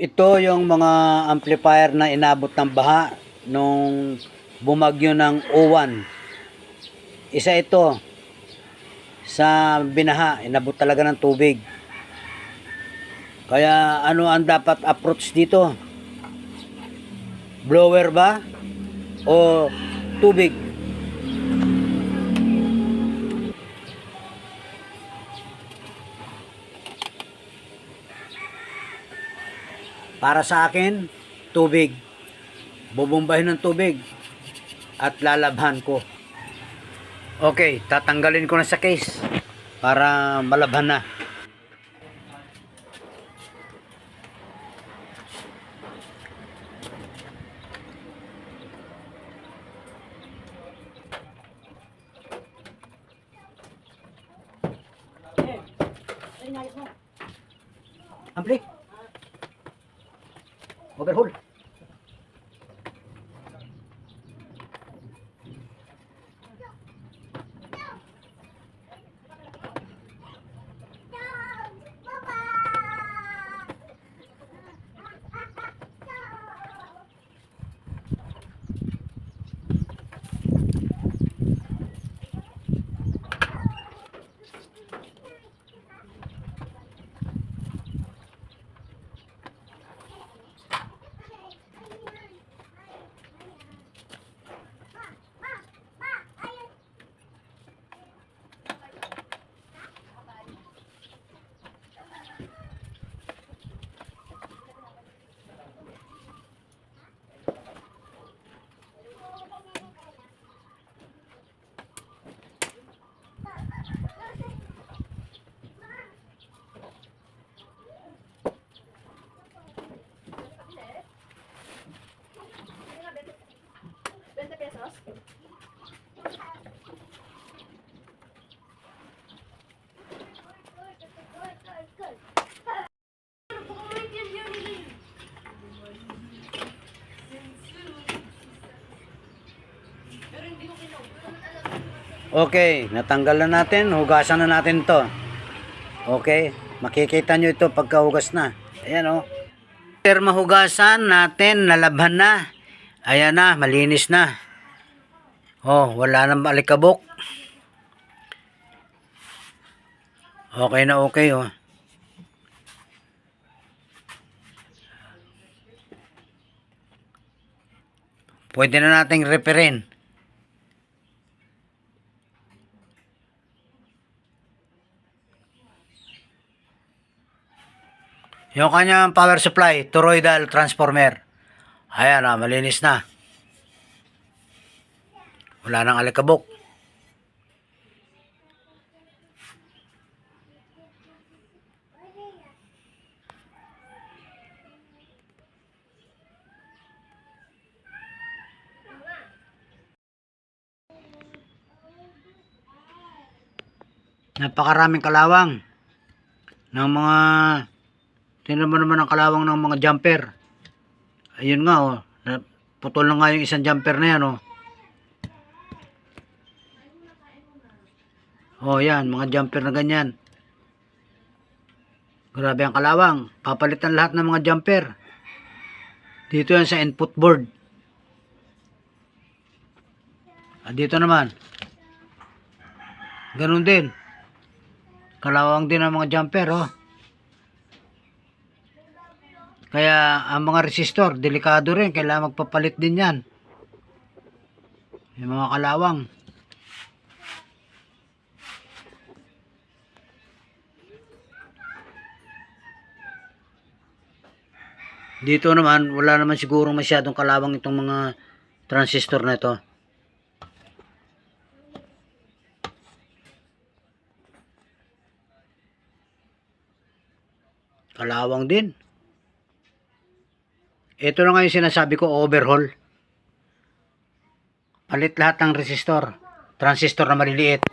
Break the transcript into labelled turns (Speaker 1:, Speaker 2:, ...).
Speaker 1: Ito yung mga amplifier na inabot ng baha nung bumagyo ng O1. Isa ito sa binaha, inabot talaga ng tubig. Kaya ano ang dapat approach dito? Blower ba? O tubig? Para sa akin, tubig. Bubumbahin ng tubig at lalabhan ko. Okay, tatanggalin ko na sa case para malabhan na. Ampli. Overhaul. Okay, natanggal na natin. Hugasan na natin to. Okay, makikita nyo ito pagkahugas na. Ayan o. Oh. After mahugasan natin, nalabhan na. Ayan na, malinis na. Oh, wala nang alikabok. Okay na okay oh. Pwede na nating referin. Yung kanyang power supply, toroidal transformer. Ayan ah, malinis na. Wala nang alikabok. Napakaraming kalawang ng mga Tingnan mo naman ang kalawang ng mga jumper. Ayun nga oh. Putol na nga yung isang jumper na yan oh. Oh yan, mga jumper na ganyan. Grabe ang kalawang. Papalitan lahat ng mga jumper. Dito yan sa input board. At dito naman. Ganun din. Kalawang din ang mga jumper oh. Kaya ang mga resistor, delikado rin. Kailangan magpapalit din yan. Yung mga kalawang. Dito naman, wala naman siguro masyadong kalawang itong mga transistor na ito. Kalawang din. Ito na nga yung sinasabi ko, overhaul. Palit lahat ng resistor. Transistor na maliliit.